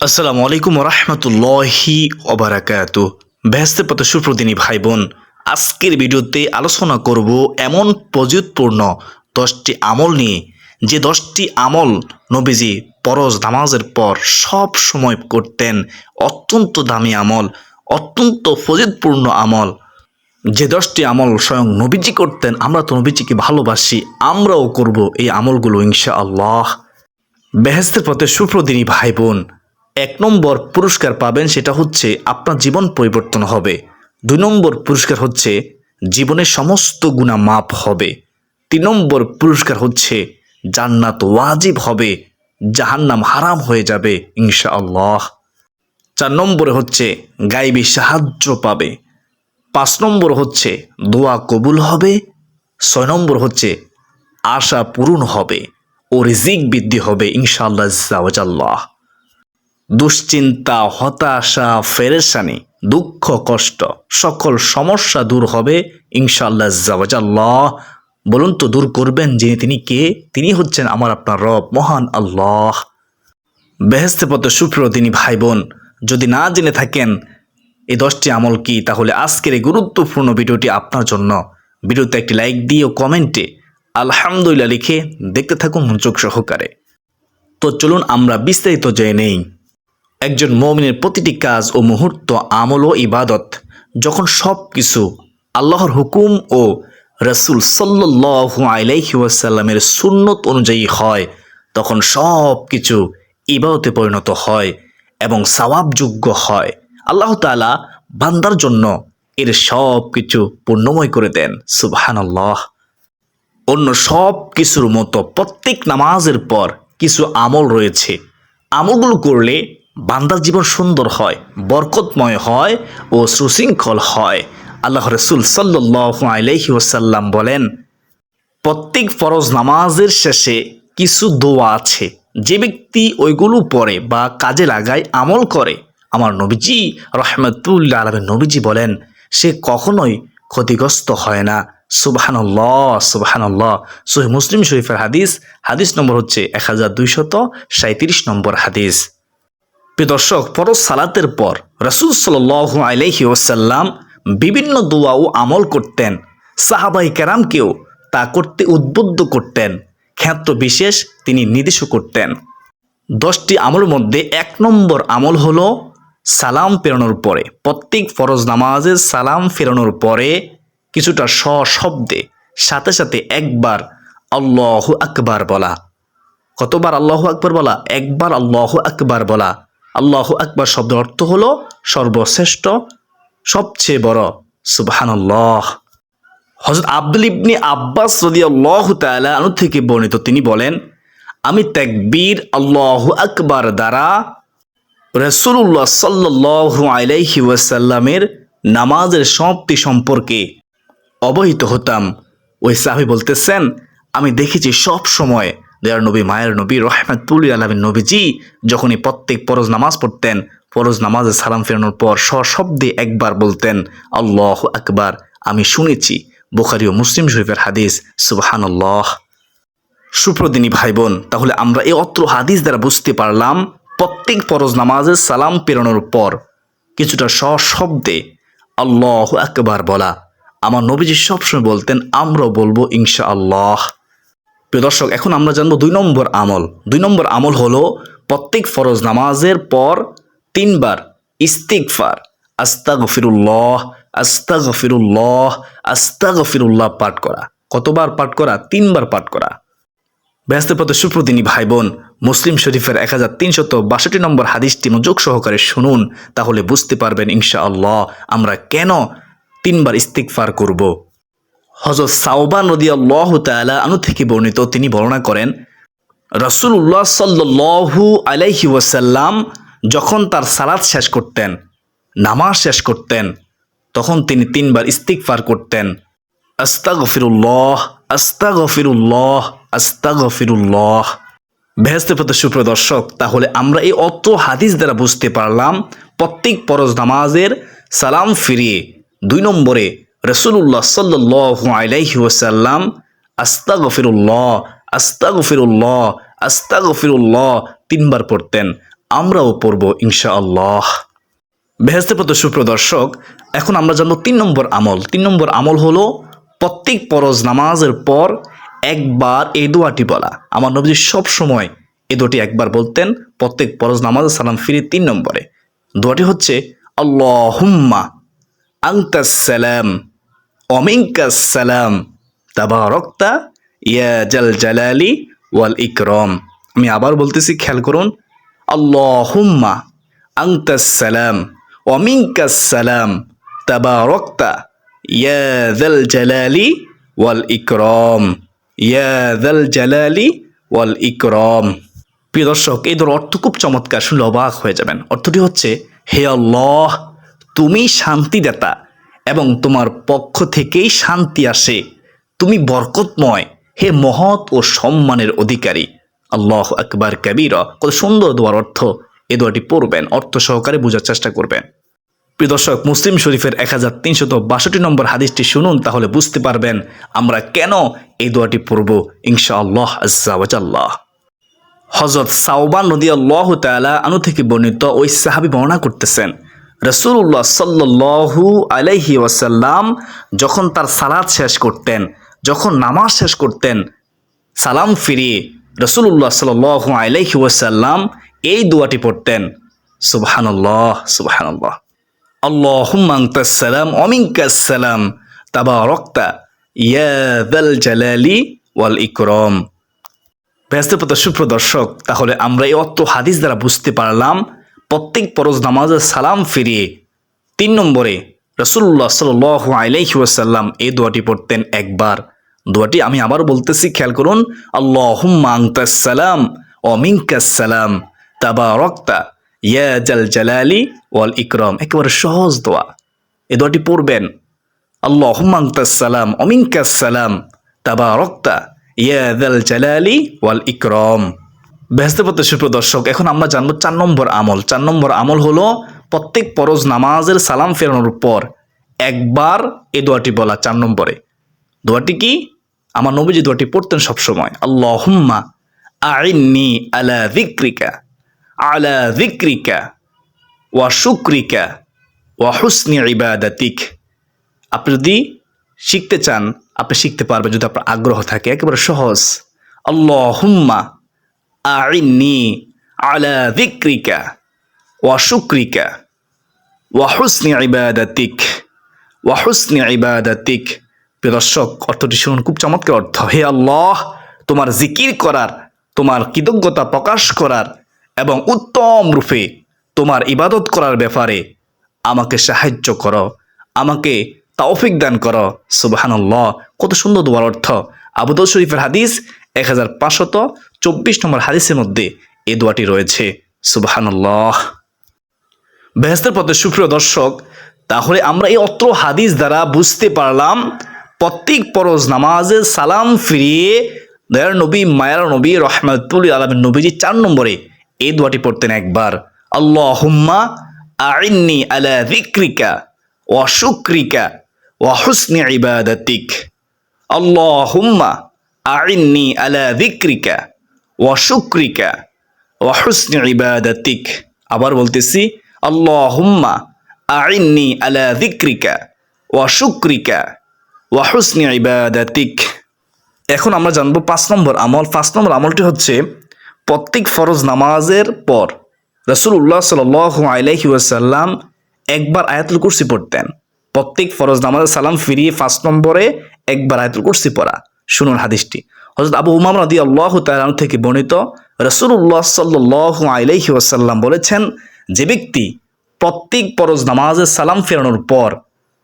আসসালামু আলাইকুম রহমতুল্লাহি ওবারাকাত। ব্যস্ত পথ সুপ্রদিনী ভাই বোন আজকের ভিডিওতে আলোচনা করব এমন প্রযুৎপূর্ণ দশটি আমল নিয়ে। যে দশটি আমল নবীজি পরজ নামাজের পর সব সময় করতেন, অত্যন্ত দামি আমল, অত্যন্ত ফজিদপূর্ণ আমল। যে দশটি আমল স্বয়ং নবীজি করতেন, আমরা তো নবীজিকে ভালোবাসি, আমরাও করব এই আমলগুলো ইনশা আল্লাহ বেহেস্তের পথে সুপ্রদিনী ভাই বোন এক নম্বর পুরস্কার পাবেন সেটা হচ্ছে আপনার জীবন পরিবর্তন হবে। দুই নম্বর পুরস্কার হচ্ছে জীবনের সমস্ত গুণা মাপ হবে। তিন নম্বর পুরস্কার হচ্ছে জান্নাত ওয়াজিব হবে, জাহান্নাম হারাম হয়ে যাবে ইনশা আল্লাহ চার নম্বরে হচ্ছে গাইবী সাহায্য পাবে। পাঁচ নম্বর হচ্ছে দোয়া কবুল হবে। ছয় নম্বর হচ্ছে আশা পূরণ হবে ও রিজিক বৃদ্ধি হবে ইনশাআল্লাহ দুশ্চিন্তা, হতাশা, ফেরেশানি, দুঃখ, কষ্ট, সকল সমস্যা দূর হবে ইনশাআল্লাহ জাওয়াজাল্লাহ বলুন তো, দূর করবেন যিনি তিনি কে? তিনি হচ্ছেন আমার আপনার রব, মহান আল্লাহ। বেহেস্তে পথে সুপ্রিয় তিনি ভাই বোন যদি না জেনে থাকেন এই দশটি আমল কি, তাহলে আজকের এই গুরুত্বপূর্ণ ভিডিওটি আপনার জন্য। ভিডিওতে একটি লাইক দিয়ে ও কমেন্টে আলহামদুলিল্লাহ লিখে দেখতে থাকুন মনোযোগ সহকারে। তো চলুন আমরা বিস্তারিত জেনে নেই। একজন মমিনের প্রতিটি কাজ ও মুহূর্ত আমল ও ইবাদত। যখন সব কিছু আল্লাহর হুকুম ও রসুল সাল্লু আলাইহি ওয়াসাল্লামের সুন্নত অনুযায়ী হয়, তখন সব কিছু ইবাদতে পরিণত হয় এবং সওয়াবযোগ্য হয়। আল্লাহ তাআলা বান্দার জন্য এর সব কিছু পূর্ণময় করে দেন। সুবহানাল্লাহ। অন্য সব কিছুর মতো প্রত্যেক নামাজের পর কিছু আমল রয়েছে। আমলগুলো করলে বান্দার জীবন সুন্দর হয়, বরকতময় হয় ও সুশৃঙ্খল হয়। আল্লাহ রসুল সাল্লাহ আলাইহি ওসাল্লাম বলেন, প্রত্যেক ফরজ নামাজের শেষে কিছু দোয়া আছে। যে ব্যক্তি ওইগুলো পড়ে বা কাজে লাগায় আমল করে, আমার নবীজি রহমতুল্লাহ আলমের নবীজি বলেন, সে কখনোই ক্ষতিগ্রস্ত হয় না। সুবাহানল্লাহ সুবাহানল্লাহ। সোহে মুসলিম শরীফের হাদিস হাদিস নম্বর হচ্ছে এক হাজার দুইশত সাঁত্রিশ নম্বর হাদিস। দর্শক, ফরজ সালাতের পর রসুল সাল আলাইহি ওসাল্লাম বিভিন্ন দোয়া ও আমল করতেন। সাহাবাই কেরামকেও তা করতে উদ্বুদ্ধ করতেন। ক্ষেত্র বিশেষ তিনি নির্দেশ করতেন। দশটি আমলের মধ্যে এক নম্বর আমল হলো সালাম ফেরানোর পরে। প্রত্যেক ফরজ নামাজের সালাম ফেরানোর পরে কিছুটা সশব্দে, সাথে সাথে একবার আল্লাহ আকবার বলা। কতবার আল্লাহ আকবার বলা? একবার আল্লাহ আকবার বলা। আল্লাহ আকবার শব্দ অর্থ হলো সর্বশ্রেষ্ঠ, সবচেয়ে বড়। সুবহানাল্লাহ। হজরত আব্দুল ইবনি আব্বাস রদি আল্লাহ তালা আনু থেকে বর্ণিত তিনি বলেন, আমি তাকবীর আল্লাহ আকবার দ্বারা রসুল্লাহ সাল্লু আলাইহি ওয়াসাল্লামের নামাজের সমাপ্তি সম্পর্কে অবহিত হতাম। ওই সাহাবি বলতেছেন, আমি দেখেছি সব সময় দয়ার নবী, মায়ের নবী রহমাতুল আলমের নবীজি যখনই প্রত্যেক পরজ নামাজ পড়তেন, ফরজ নামাজে সালাম ফেরানোর পর সশব্দে একবার বলতেন, আল্লাহ আকবার, আমি শুনেছি। বুখারি ও মুসলিম শরীফের হাদিস, সুবাহানল্লাহ। সুপ্রদিনী ভাই বোন তাহলে আমরা এই অত্র হাদিস দ্বারা বুঝতে পারলাম, প্রত্যেক ফরজ নামাজের সালাম পেরানোর পর কিছুটা সশব্দে আল্লাহ আকবার বলা। আমার নবীজি সবসময় বলতেন, আমরাও বলব ইনশা আল্লাহ প্রিয় দর্শক, এখন আমরা জানব দুই নম্বর আমল। দুই নম্বর আমল হলো প্রত্যেক ফরজ নামাজের পর তিনবার ইস্তিকফার আস্তা গফিরুল্লাহ আস্তা গফিরুল্লাহ আস্তা গফিরুল্লাহ পাঠ করা। কতবার পাঠ করা? তিনবার পাঠ করা। ব্যস্ত পথে সুপ্রদিনী ভাই বোন মুসলিম শরীফের এক হাজার তিনশত বাষট্টি নম্বর হাদিসটি মনোযোগ সহকারে শুনুন, তাহলে বুঝতে পারবেন ইনশা আল্লাহ আমরা কেন তিনবার ইস্তিকফার করব। হজরত সাউবান নদী আল্লাহ তালা আনু থেকে বর্ণিত, তিনি বর্ণনা করেন রসুল্লাহ সাল্লু আলাইহি ওয়াসাল্লাম যখন তার সালাদ শেষ করতেন, নামাজ শেষ করতেন, তখন তিনি তিনবার ইস্তিকফার করতেন আস্তা গফিরুল্লাহ আস্তা গফিরুল্লাহ আস্তা গফিরুল্লাহ বেহেস্তের প্রতি সুপ্রদর্শক তাহলে আমরা এই অত হাদিস দ্বারা বুঝতে পারলাম, প্রত্যেক পরজ নামাজের সালাম ফিরিয়ে, দুই নম্বরে রসুল্লাহ সাল্লু আলাইহি ওসাল্লাম আস্তা গফিরুল্লাহ আস্তা গফিরুল্লাহ আস্তা গফিরুল্লাহ তিনবার পড়তেন। আমরাও পড়ব ইনশাআল্লাহ। বেহেস্তে পথ সুপ্রদর্শক, এখন আমরা জানব তিন নম্বর আমল। তিন নম্বর আমল হলো প্রত্যেক পরজ নামাজের পর একবার এই দোয়াটি বলা। আমার নবীজি সব সময় এই দোয়াটি একবার বলতেন, প্রত্যেক পরজ নামাজের সালাম ফিরে তিন নম্বরে। দোয়াটি হচ্ছে, আল্লাহুম্মা আংতাসালাম অমিঙ্কাসালাম তাবারকতা, ইয়া জাল জালালি ওয়াল ইকরম। আমি আবার বলতেছি, খেয়াল করুন, আল্লাহুম্মা আংতাসালাম অমিঙ্কাসালাম তাবারকতা, ইয়া জাল জালালি ওয়াল ইকরম, ইয়া জাল জালালি ওয়াল ইকরম। প্রিয় দর্শক, এই ধর অর্থ খুব চমৎকার, শুনলে অবাক হয়ে যাবেন। অর্থটি হচ্ছে, হে আল্লাহ, তুমি শান্তিদাতা এবং তোমার পক্ষ থেকেই শান্তি আসে। তুমি বরকতময়, হে মহৎ ও সম্মানের অধিকারী। আল্লাহ আকবার কবির। কত সুন্দর দোয়ার অর্থ। এ দোয়াটি পড়বেন, অর্থ সহকারে বোঝার চেষ্টা করবেন। প্রিয় দর্শক, মুসলিম শরীফের এক হাজার তিনশত বাষট্টি নম্বর হাদিসটি শুনুন, তাহলে বুঝতে পারবেন আমরা কেন এই দোয়াটি পড়ব, ইনশাআল্লাহ আজ্লাহ হজরত সাউবান নদী আল্লাহ তালা আনু থেকে বর্ণিত ওই সাহাবি বর্ণনা করতেছেন রসুল্লাহ সাল্লু আলাইহি ওয়াসাল্লাম যখন তার সালাদ শেষ করতেন, যখন নামাজ শেষ করতেন, সালাম ফিরিয়ে রসুল্লাহ সাল আলাইহি ওয়াসাল্লাম এই দোয়াটি পড়তেন, সুবহানাল্লাহ সুবহানাল্লাহ। আল্লাহুম্মা আনতাস সালাম অমিনকাস সালাম, তাবারাকতা, ইয়া যাল জালালি ওয়াল ইকরাম। ব্যস্তপত সুপ্রদর্শক তাহলে আমরা এই অত্ত হাদিস দ্বারা বুঝতে পারলাম প্রত্যেক পরজ নামাজের সালাম ফিরিয়ে তিন নম্বরে রসুল্লাহ সাল আলাইহি এই দোয়াটি পড়তেন একবার। দোয়াটি আমি আবার বলতেছি, খেয়াল করুন, আল্লাহুম্মা আনতাস সালাম অমিনকাস সালাম, তাবারাকতা, ইয়া জাল জালালি ওয়াল ইকরম। একেবারে সহজ দোয়া। এ দোয়াটি পড়বেন, আল্লাহুম্মা আনতাস সালাম অমিনকাস সালাম, তাবারাকতা, ইয়া জাল জালালি ওয়াল ইকরাম। ব্যস্তপত্র সুপ্রদর্শক, এখন আমরা জানব চার নম্বর আমল। চার নম্বর আমল হলো প্রত্যেক পরজ নামাজের সালাম ফেরানোর পর একবার এই দোয়াটি বলা চার নম্বরে। দোয়াটি কি? আমার নবীজি দোয়াটি পড়তেন সবসময়, আল্লাহুম্মা আইন্নি আলা যিকরিকা আলা যিকরিকা ওয়া শুক্রিকা ওয়া হুসনি ইবাদাতিক। আপনি যদি শিখতে চান, আপনি শিখতে পারবেন যদি আপনার আগ্রহ থাকে, একেবারে সহজ, আল্লাহুম্মা আইন্নি আলা যিকরিকা ওয়া শুক্রিকা ওয়া হুসনি ইবাদাতিক, ওয়া হুসনি ইবাদাতিক। প্রিয় দর্শক, অর্থটি শুনুন, খুব চমৎকার অর্থ। হে আল্লাহ, তোমার জিকির করার, তোমার কৃতজ্ঞতা প্রকাশ করার এবং উত্তম রূপে তোমার ইবাদত করার ব্যাপারে আমাকে সাহায্য করো, আমাকে তাওফিক দান করো। সুবাহান্লাহ কত সুন্দর দোয়ার অর্থ। আবুদল শরীফের হাদিস এক হাজার পাঁচশত চব্বিশ নম্বর হাদিসের মধ্যে এ দোয়াটি রয়েছে। সুবাহান্লাহ বেহেস্তের পথে সুপ্রিয় দর্শক, তাহলে আমরা এই অত্র হাদিস দ্বারা বুঝতে পারলাম, প্রত্যেক পরজ নামাজে সালাম ফিরিয়ে দয়ার নবী, মায়ার নবী রহমাতুল আলমের নবীজি চার নম্বরে এই দোয়াটি পড়তেন একবার। আল্লাহ হুম্মা আইন্নি আলা যিকরিকা ওয়া শুক্রিকা ওয়া হুসনি ইবাদাতিক। আল্লাহ হুম্মা আইন্নি আলা যিকরিকা ওয়া শুক্রিকা, ওয়া হুসনি ইবাদাতিক। আবার বলতেছি আল্লাহ হুম্মা আইন্নি আলা যিকরিকা, ওয়া শুক্রিকা, ওয়া হুসনি ইবাদাতিক। এখন আমরা জানব পাঁচ নম্বর আমল। পাঁচ নম্বর আমলটি হচ্ছে, প্রত্যেক ফরজ নামাজের পর রসুল্লাহ সাল আলাইহি ওয়াসাল্লাম একবার আয়াতুল কুরসি পড়তেন। প্রত্যেক ফরজ নামাজের সালাম ফিরিয়ে পাঁচ নম্বরে একবার আয়াতুল কুরসি পড়া। শুনুন হাদিসটি। হজরত আবু উমাম রাদি আল্লাহ তালাম থেকে বর্ণিত রসুল্লাহ সাল্লাহ আলাইহি ওয়াসাল্লাম বলেছেন, যে ব্যক্তি প্রত্যেক পরজ নামাজের সালাম ফেরানোর পর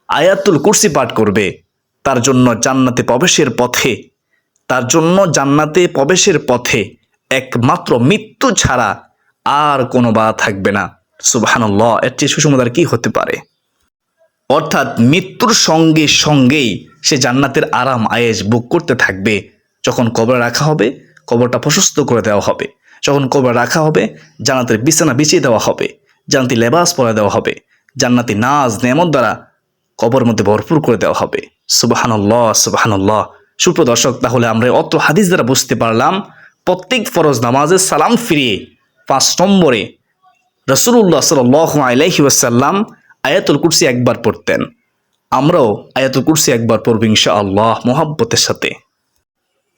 আয়াতুল কুরসি পাঠ করবে, তার জন্য জান্নাতে প্রবেশের পথে, তার জন্য জান্নাতে প্রবেশের পথে একমাত্র মৃত্যু ছাড়া আর কোনো বা থাকবে না। সুবাহান্লাহ এর চেয়ে সুসমাদার কি হতে পারে? অর্থাৎ মৃত্যুর সঙ্গে সঙ্গেই সে জান্নাতের আরাম আয়েস বুক করতে থাকবে যখন কবরে রাখা হবে, কবরটা প্রশস্ত করে দেওয়া হবে। যখন কবরে রাখা হবে, জান্নাতের বিছানা বিছিয়ে দেওয়া হবে, জান্নাতি লেবাস পরে দেওয়া হবে, জান্নাতি নাজ নেমত দ্বারা কবর মধ্যে ভরপুর করে দেওয়া হবে। সুবাহান্লাহ সুবাহান্লাহ সুপ্রদর্শক তাহলে আমরা অত হাদিস দ্বারা বুঝতে পারলাম, প্রত্যেক ফরজ নামাজের সালাম ফিরিয়ে পাঁচ নম্বরে রসুল্লাহ সাল আলাইহি ওয়াসাল্লাম আয়াতুল কুরসি একবার পড়তেন। আমরাও আয়াতুল কুরসি একবার পড়ব ইনশা আল্লাহ মোহাব্বতের সাথে।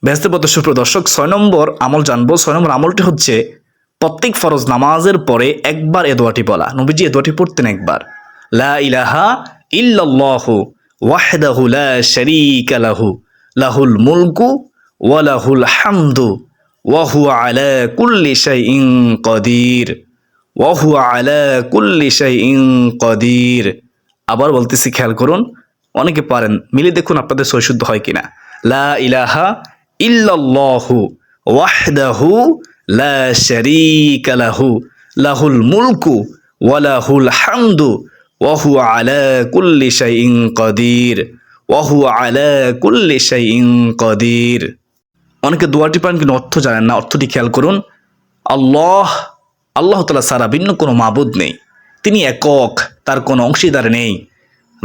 ব্যস্তপত সুপ্রদর্শক ছয় নম্বর আমল জানব। ছয় নম্বর আমলটি হচ্ছে, প্রত্যেক ফরজ নামাজের পরে একবার এ বলা। নবীজি এ পড়তেন একবার। লা ইলাহা ইল্লাল্লাহু ওয়াহদাহু লা শারীকা লাহু, লাহুল মুলকু ওয়া লাহুল হামদু, ওয়া হুয়া আলা কুল্লি শাইইন কদির, ওয়া হুয়া আলা কুল্লি শাইইন কদির। আবার বলতেছি, খেয়াল করুন, অনেকে পারেন মিলে দেখুন আপনাদের সৈশুদ্ধ হয় কিনা। লা ইলাহা ইল্লাল্লাহু ওয়াহদাহু লা শারীকা লাহু, লাহুল মুলকু ওয়া লাহুল হামদু ওয়া হুয়া আলা কুল্লি শাইইন কদির, ওয়া হুয়া আলা কুল্লি শাইইন কদির। অনেকে দোয়াটি পান কিন্তু অর্থ জানেন না, অর্থটি খেয়াল করুন। আল্লাহ আল্লাহ তালা সারা ভিন্ন কোনো মাবুদ নেই। তিনি একক, তার কোনো অংশীদার নেই।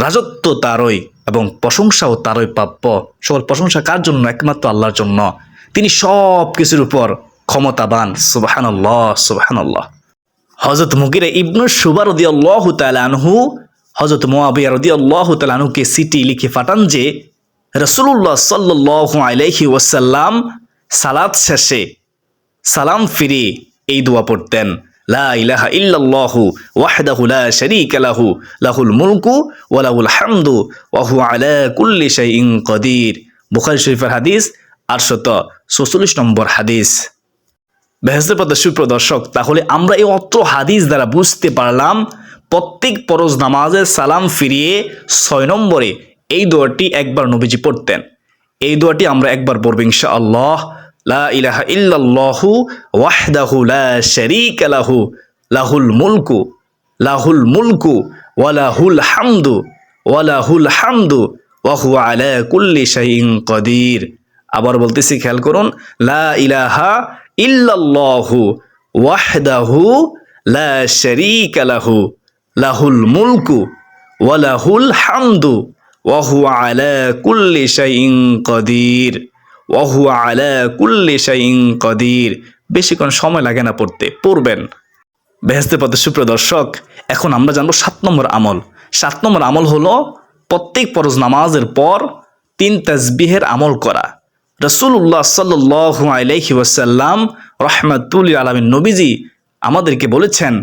রাজত্ব তারই। এবং প্রশংসাও তারই প্রাপ্য। সকল প্রশংসা কার জন্য? একমাত্র আল্লাহর জন্য। তিনি সব কিছুর উপর ক্ষমতাবান। সুবাহান আল্লাহ সুবাহান আল্লাহ হজরত মুগিরা ইবনু সুবার রদি হজরত মোয়াবিয়া রদি তালানহুকে সিটি লিখে পাঠান যে রসুল্লাহ সাল্লাহ আলাইহি ওয়াসাল্লাম সালাত শেষে সালাম ফিরে এই দোয়া পড়তেন। লা লাহুল মুলকু ওয়া হাদিস 846 নম্বর হাদিস। সুপ্রদর্শক, তাহলে আমরা এই অত্র হাদিস দ্বারা বুঝতে পারলাম, প্রত্যেক পরজ নামাজের সালাম ফিরিয়ে ছয় নম্বরে এই দোয়াটি একবার নবীজি পড়তেন। এই দোয়াটি আমরা একবার পড়ব ইনশা আল্লাহ লা ইলাহা ইল্লাল্লাহু ওয়াহদাহু লা শারীকা লাহু লাহুল মুলকু লাহুল মুলকু ওয়া লাহুল হামদু ওয়া লাহুল হামদু ওয়া হুয়া আলা কুল্লি শাইইন কদির আবার বলতেছি, খেয়াল করুন, লা ইলাহা ইল্লাল্লাহু ওয়াহদাহু লা শারীকা লাহু। লাহুল মুলকু ওয়া লাহুল হামদু, ওয়া হুয়া আলা কুল্লি শাইইন কদির। ওয়া হুয়া আলা কুল্লি শাইইন কদির। বেশিক্ষণ সময় লাগে না পড়তে, পড়বেন। বেহেস্তে পথে সুপ্রদর্শক এখন আমরা জানব সাত নম্বর আমল। সাত নম্বর আমল হলো প্রত্যেক ফরজ নামাজের পর তিন তাসবিহের আমল করা। রসুল্লাহ সাল্লাহ আলাইহি ওয়াসাল্লাম রহমাতুল আলমিন নবীজি আমাদেরকে বলেছেন,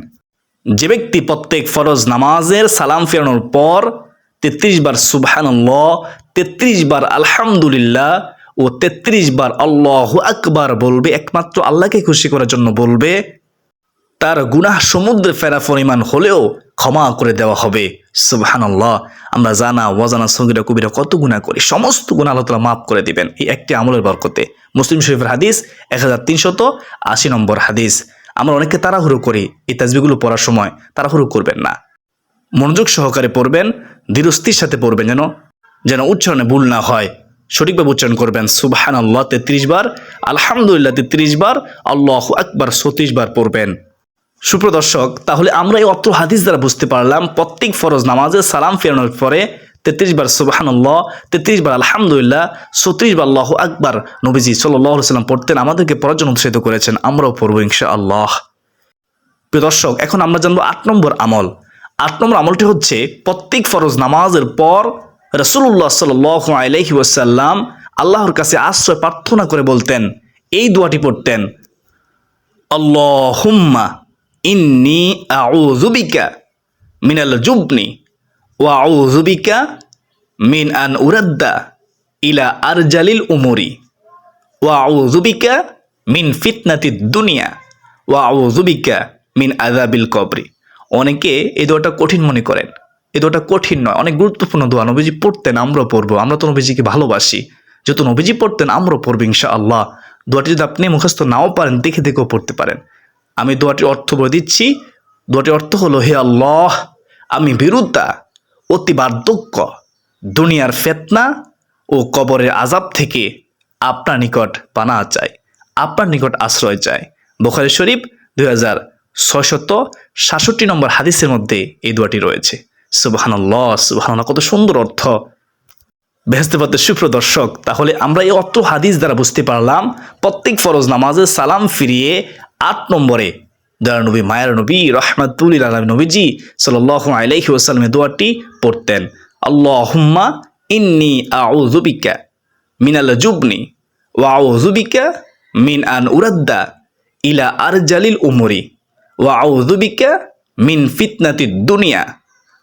যে ব্যক্তি প্রত্যেক ফরজ নামাজের সালাম ফেরানোর পর তেত্রিশ বার সুবহানাল্লাহ, তেত্রিশ বার আলহামদুলিল্লাহ ও তেত্রিশ বার আল্লাহ আকবার বলবে, একমাত্র আল্লাহকে খুশি করার জন্য বলবে, তার গুনাহ সমুদ্রে ফেরা পরিমাণ হলেও ক্ষমা করে দেওয়া হবে। সুবহানাল্লাহ, আমরা জানা ওয়াজানা সগিরা কবিরা কত গুণা করি, সমস্ত গুণা আল্লাহ তালা মাফ করে দিবেন। এই একটি আমলের বরকতে। মুসলিম শরীফের হাদিস এক হাজার তিনশত আশি নম্বর হাদিস। আমরা অনেকে তাড়াহুড়ো করি এই তাজবিগুলো পড়ার সময়, তাড়াহুড়ো করবেন না। মনোযোগ সহকারে পড়বেন ধীরস্থির সাথে পড়বেন যেন যেন উচ্চারণে ভুল না হয়। সঠিকভাবে উচ্চারণ করবেন সুবহান আল্লাহ তেত্রিশ বার, আলহামদুলিল্লাহ, তেত্রিশ বার, আল্লাহ আকবার, ছত্রিশ বার পড়বেন। সুপ্রদর্শক তাহলে আমরা এই অত্র হাদিস দ্বারা বুঝতে পারলাম, প্রত্যেক ফরজ নামাজে সালাম ফেরানোর পরে তেত্রিশ বার সুবাহান্লাহ তেত্রিশ বার আলহামদুলিল্লাহ, ছত্রিশ বার আল্লাহ আকবার নবীজি সাল্লাহ সাল্লাম পড়তেন, আমাদেরকে পড়ার জন্য উৎসাহিত করেছেন, আমরাও পড়ব ইনশা আল্লাহ প্রিয় দর্শক, এখন আমরা জানব আট নম্বর আমল। আট নম্বর আমলটি হচ্ছে, প্রত্যেক ফরজ নামাজের পর রসুল্লাহ সাল আলহি ওয়াসাল্লাম আল্লাহর কাছে আশ্রয় প্রার্থনা করে বলতেন, এই দোয়াটি পড়তেন, আল্লাহুম্মা ইন্নি আউযুবিকা মিনাল জুবনি ওয়া আউযুবিকা মিন আন উরাদ্দা ইলা আরজালিল উমরি ওয়া আউযুবিকা মিন ফিতনাতি দুনিয়া ওয়া আউযুবিকা মিন আযাবিল কবরি। অনেকে এই দোয়াটা কঠিন মনে করেন। এই দোয়াটা কঠিন নয়। অনেক গুরুত্বপূর্ণ দোয়া। নবীজি পড়তেন, আমরাও পড়ব। আমরা তো নবীজিকে ভালোবাসি। যেহেতু নবীজি পড়তেন, আমরাও পড়ব ইনশা আল্লাহ দোয়াটি যদি আপনি মুখস্থ নাও পারেন, দেখে দেখেও পড়তে পারেন। আমি দোয়াটির অর্থ বলে দিচ্ছি। দোয়াটির অর্থ হলো, হে আল্লাহ, আমি বিরুদ্ধা, অতি বার্ধক্য, দুনিয়ার ফেতনা ও কবরের আজাব থেকে আপনার নিকট পানা চাই, আপনার নিকট আশ্রয় চাই। বোখারি শরীফ দুই হাজার ছয়শত সাতষট্টি নম্বর হাদিসের মধ্যে এই দোয়াটি রয়েছে। সুবাহান্লাহ সুবাহান্লাহ কত সুন্দর অর্থ। বেহেস্তে পথে সুপ্রদর্শক, তাহলে আমরা এই অত্র হাদিস দ্বারা বুঝতে পারলাম, প্রত্যেক ফরজ নামাজে সালাম ফিরিয়ে আট নম্বরে দয়ার নবী, মায়ের নবী রহমাতুল আলম নবীজি সাল আলাইহি ওসালামের দোয়াটি পড়তেন। আল্লাহুম্মা ইন্নি আউযুবিকা মিনাল জুবনি ওয়া আউযুবিকা মিন আন উরাদ্দা ইলা আরজালিল উমরি ওয়া আউযুবিকা মিন ফিতনাতি দুনিয়া।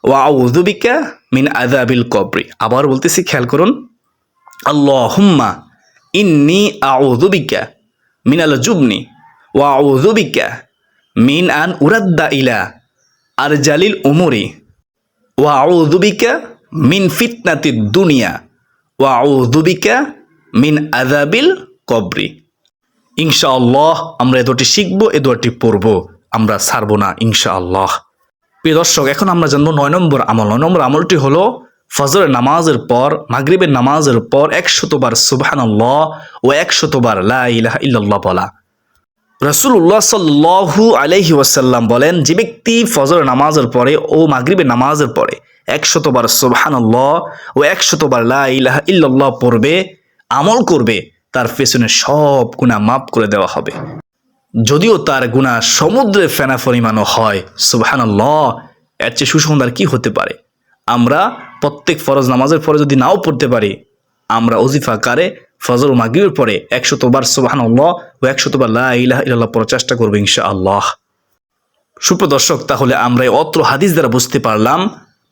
ওয়া আউযুবিকা মিন আযাবিল কবরি। আবার বলতেছি, খেয়াল করুন, আল্লাহুম্মা ইন্নি মিন আল জুবনি ওয়া আউযুবিকা মিন আন উরাদ্দা ইলা আর জালিল উমরি ওয়া আউযুবিকা মিন ফিতনাতি দুনিয়া ওয়া আউযুবিকা মিন আযাবিল কবরি। ইনশাআল্লাহ আমরা এ দুটি শিখব, এ দোয়াটি পড়ব, আমরা ছাড়ব না, ইনশাআল্লাহ। প্রিয় দর্শক, এখন আমরা জানব নয় নম্বর আমল। নয় নম্বর আমলটি হলো ফজরের নামাজের পর, মাগরিবের নামাজের পর একশতবার সুবহানাল্লাহ ও একশতবার লা ইলাহা ইল্লাল্লাহ বলা। রসুল্লাহ সাল্লাহু আলহি ওয়াসাল্লাম বলেন, যে ব্যক্তি ফজর নামাজের পরে ও মাগরিবের নামাজের পরে একশতবার সুবহানাল্লাহ ও একশতবার লা ইলাহা ইল্লাল্লাহ পড়বে, আমল করবে, তার পেছনে সব গুণা মাফ করে দেওয়া হবে। যদিও তার গুণা সমুদ্রে ফেনা পরিমাণও হয়, সুবহানাল্লাহ, এর চেয়ে সুসন্ধার কি হতে পারে? আমরা প্রত্যেক ফরজ নামাজের পরে যদি নাও পড়তে পারি, আমরা অজিফা কারে ফজর ও মাগরিবের পরে একশতবার সুবহানাল্লাহ ও একশতবার লা ইলাহা ইল্লাল্লাহ পড়ার চেষ্টা করব ইনশাআল্লাহ। সুপ্রদর্শক তাহলে আমরা অত্র হাদিস দ্বারা বুঝতে পারলাম,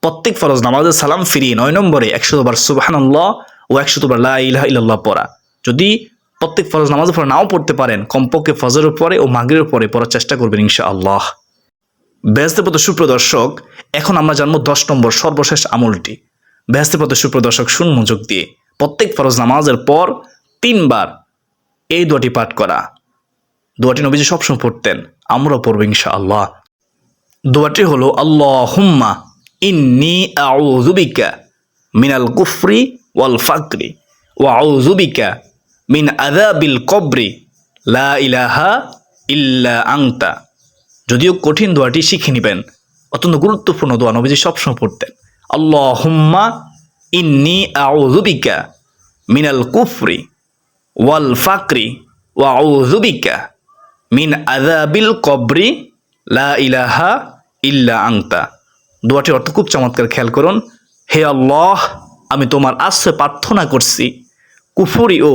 প্রত্যেক ফরজ নামাজের সালাম ফিরিয়ে নয় নম্বরে একশতবার সুবহানাল্লাহ ও একশতবার লা ইলাহা ইল্লাল্লাহ পড়া। যদি প্রত্যেক ফরজ নামাজের পরে নাও পড়তে পারেন। কমপক্ষে ফজরের পরে ও মাগরিবের পরে পড়ার চেষ্টা করবেন ইনশাআল্লাহ। ব্যস্তপত সুপ্রদর্শক, এখন আমরা জানব দশ নম্বর সর্বশেষ আমলটি। ব্যস্তপত সুপ্রদর্শক শুন মনোযোগ দিয়ে। প্রত্যেক ফরজ নামাজের পর তিনবার এই দোয়াটি পাঠ করা। দোয়াটি নবীজি সবসময় পড়তেন, আমরাও পড়ব ইনশা আল্লাহ দোয়াটি হলো আল্লাহ হুম্মা ইন্নি আউযুবিকা মিনাল কুফরি ওয়াল ফাকরি ওয়া আউযুবিকা মিন আদাবিল কবরি, লা ইলাহা ইল্লা আংতা যদিও কঠিন দোয়াটি শিখে নেবেন, অত্যন্ত গুরুত্বপূর্ণ দোয়া নবীজি সবসময় পড়তেন। আল্লাহ হুম্মা ইন্নি আউযুবিকা মিনাল কুফরি ওয়াল ফাকরি ওয়া আউযুবিকা মিন আদাবিল কবরি, লা ইলাহা ইল্লা আংতা দোয়াটির অর্থ খুব চমৎকার, খেয়াল করুন। হে আল্লাহ, আমি তোমার আশ্রয় প্রার্থনা করছি। কুফুরি ও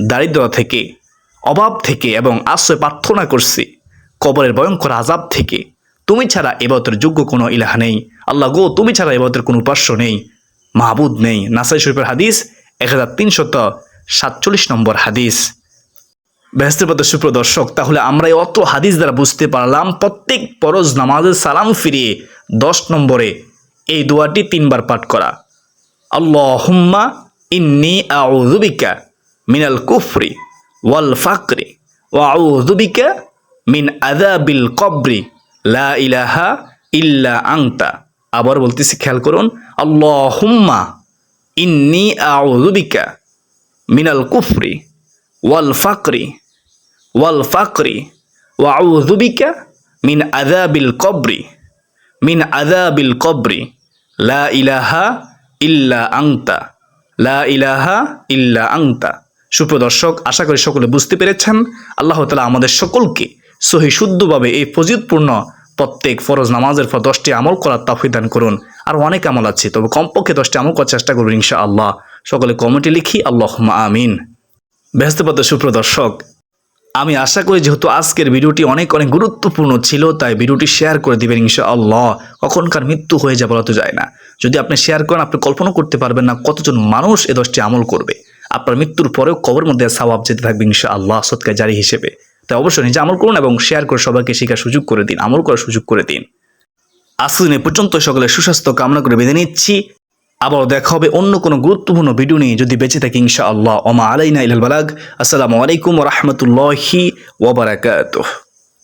দারিদ্রতা থেকে, অভাব থেকে এবং আশ্রয় প্রার্থনা করছি। কবরের ভয়ঙ্কর আজাব থেকে। তুমি ছাড়া এবাদতের যোগ্য কোনো ইলাহা নেই। আল্লাহ গো, তুমি ছাড়া এবাদতের কোনো উপাস্য নেই। মাহবুদ নেই। নাসাই শরীফের হাদিস এক হাজার তিনশত সাতচল্লিশ নম্বর হাদিস। ব্যস্তের সুপ্রদর্শক তাহলে আমরা এই অত হাদিস দ্বারা বুঝতে পারলাম, প্রত্যেক পরজ নামাজের সালাম ফিরিয়ে দশ নম্বরে এই দোয়াটি তিনবার পাঠ করা। আল্লাহুম্মা ইন্নি আউযুবিকা মিনাল কুফরি ওয়াল ফাকরি ওয়া আউযুবিকা মিন আযাবিল কবরি লা ইলাহা ইল্লা আংতা আবার বলতেছি, খেয়াল করুন, আল্লাহুম্মা ইন্নি আউযুবিকা মিনাল কুফরি ওয়াল ফাকরি ওয়াল ফাকরি ওয়া আউযুবিকা মিন আযাবিল কবরি মিন আযাবিল কবরি লা ইলাহা ইল্লা আংতা লা ইলাহা ইল্লা আংতা সুপ্রদর্শক আশা করি সকলে বুঝতে পেরেছেন। আল্লাহ তালা আমাদের সকলকে সহি শুদ্ধভাবে এই ফজিতপূর্ণ প্রত্যেক ফরজ নামাজের পর দশটি আমল করার তাফিদান করুন। আর অনেক আমল আছে, তবে কমপক্ষে দশটি আমল করার চেষ্টা করুন ইনশা আল্লাহ সকলে কমেন্টে লিখি আল্লাহ আমিন। ব্যস্তপদ সুপ্রদর্শক আমি আশা করি যেহেতু আজকের ভিডিওটি অনেক অনেক গুরুত্বপূর্ণ ছিল, তাই ভিডিওটি শেয়ার করে দিবেন ইনশা আল্লাহ কখনকার মৃত্যু হয়ে বলা তো যায় না। যদি আপনি শেয়ার করেন, আপনি কল্পনা করতে পারবেন না কতজন মানুষ এ দশটি আমল করবে। আপনার মৃত্যুর পরেও কবর মধ্যে সওয়াব যেতে থাকবে ইনশা আল্লাহ সৎকার জারি হিসেবে। তাই অবশ্যই নিজে আমল করুন এবং শেয়ার করে সবাইকে শেখার সুযোগ করে দিন, আমল করার সুযোগ করে দিন। আজকের পর্যন্ত সকলে সুস্বাস্থ্য কামনা করে বেঁধে নিচ্ছি। আবারও দেখা হবে অন্য কোনো গুরুত্বপূর্ণ ভিডিও নিয়ে যদি বেঁচে থাকি ইনশা আল্লাহ ওমা আলাইনা ইলাল বালাগ। আসসালামু আলাইকুম রহমতুল্লাহি ওবরাকাতুহ